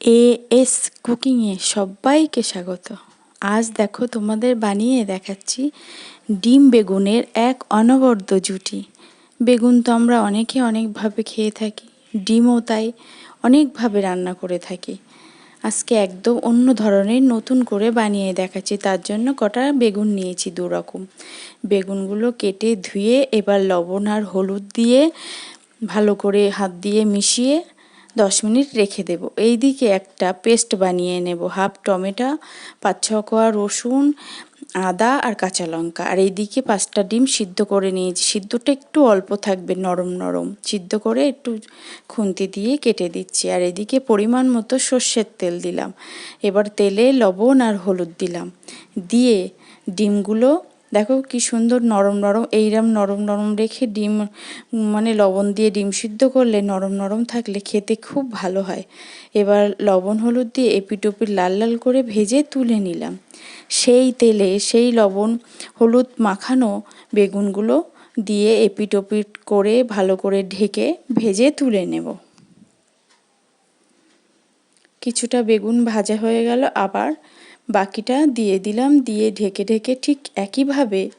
A S কুকিংয়ে সবাইকে স্বাগত। আজ দেখো তোমাদের বানিয়ে দেখাচ্ছি ডিম বেগুনের এক অনবদ্য জুটি। বেগুন তো আমরা অনেকে অনেকভাবে খেয়ে থাকি, ডিমও তাই অনেকভাবে রান্না করে থাকি। আজকে একদম অন্য ধরনের নতুন করে বানিয়ে দেখাচ্ছি, তার জন্য কটা বেগুন নিয়েছি দু রকম বেগুনগুলো কেটে ধুয়ে এবার লবণ আর হলুদ দিয়ে ভালো করে হাত দিয়ে মিশিয়ে দশ মিনিট রেখে দেব। এই দিকে একটা পেস্ট বানিয়ে নেব। হাফ টমেটো, পাঁচ ছ কোয়া রসুন, আদা আর কাঁচা লঙ্কা। আর এইদিকে পাঁচটা ডিম সিদ্ধ করে নিয়েছি। সিদ্ধটা একটু অল্প থাকবে, নরম নরম। সিদ্ধ করে একটু খুন্তি দিয়ে কেটে দিচ্ছি। আর এদিকে পরিমাণ মতো সর্ষের তেল দিলাম। এবার তেলে লবণ আর হলুদ দিলাম। দিয়ে ডিমগুলো দেখো কি সুন্দর নরম নরম, এইরম নরম নরম রেখে ডিম মানে লবণ দিয়ে ডিম সিদ্ধ করলে নরম নরম থাকলে খেতে খুব ভালো হয়। এবার লবণ হলুদ দিয়ে এপিটোপি লাল লাল করে ভেজে তুলে নিলাম। সেই তেলে সেই লবণ হলুদ মাখানো বেগুনগুলো দিয়ে এপিটোপিট করে ভালো করে ঢেকে ভেজে তুলে নেব। কিছুটা বেগুন ভাজা হয়ে গেল, আবার বাকিটা দিয়ে দিলাম, দিয়ে ঢেকে ঢেকে ঠিক একইভাবে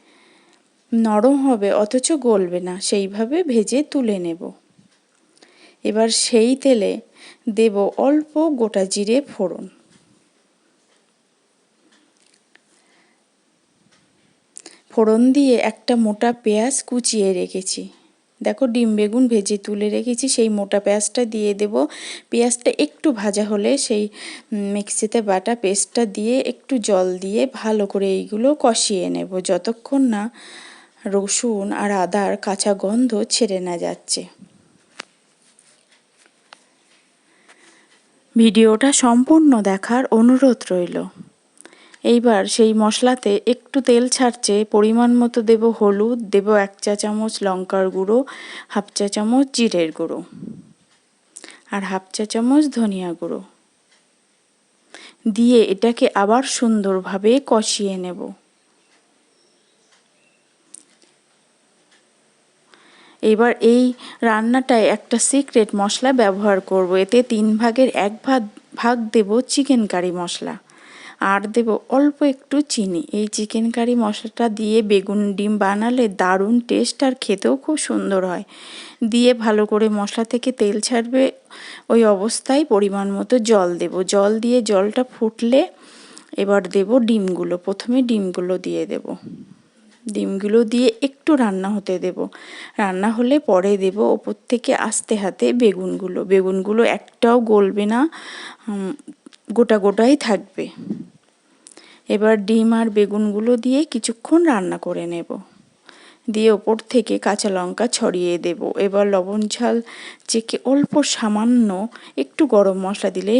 নরম হবে, অথচ গলবে না। সেইভাবে ভেজে তুলে নেব। এবার সেই তেলে দেব অল্প গোটা জিরে ফোড়ন। ফোড়ন দিয়ে একটা মোটা পেঁয়াজ কুচিয়ে রেখেছি। দেখো ডিম বেগুন ভেজে তুলে রেখেছি, সেই মোটা পেঁয়াজটা দিয়ে দেব। পেঁয়াজটা একটু ভাজা হলে সেই মিক্সিতে বাটা পেস্টটা দিয়ে একটু জল দিয়ে ভালো করে এইগুলো কষিয়ে নেব। যতক্ষণ না রসুন আর আদার কাঁচা গন্ধ ছেড়ে না যাচ্ছে। ভিডিওটা সম্পূর্ণ দেখার অনুরোধ রইল। এইবার সেই মশলাতে একটু তেল ছাড়ছে, পরিমাণ মতো দেব হলুদ, দেব এক চা চামচ লঙ্কার গুঁড়ো, হাফ চা চামচ জিরের গুঁড়ো আর হাফ চা চামচ ধনিয়া গুঁড়ো। দিয়ে এটাকে আবার সুন্দরভাবে কষিয়ে নেব। এবার এই রান্নাটায় একটা সিক্রেট মশলা ব্যবহার করব। এতে তিন ভাগের এক ভাগ ভাগ দেব চিকেন কারি মশলা। আর দেব অল্প একটু চিনি। এই চিকেন কারি মশলাটা দিয়ে বেগুন ডিম বানালে দারুণ টেস্ট আর খেতেও খুব সুন্দর হয়। দিয়ে ভালো করে মশলা থেকে তেল ছাড়বে, ওই অবস্থায় পরিমাণ মতো জল দেব। জল দিয়ে জলটা ফুটলে এবার দেব ডিমগুলো। প্রথমে ডিমগুলো দিয়ে দেব। ডিমগুলো দিয়ে একটু রান্না হতে দেব। রান্না হলে পরে দেব ওপর থেকে আস্তে হাতে বেগুনগুলো। বেগুনগুলো একটাও গলবে না গোটা গোটাই থাকবে। এবার ডিম আর বেগুনগুলো দিয়ে কিছুক্ষণ রান্না করে নেব। দিয়ে ওপর থেকে কাঁচা লঙ্কা ছড়িয়ে দেব। এবার লবণ ঝাল চেকে অল্প সামান্য একটু গরম মশলা দিলে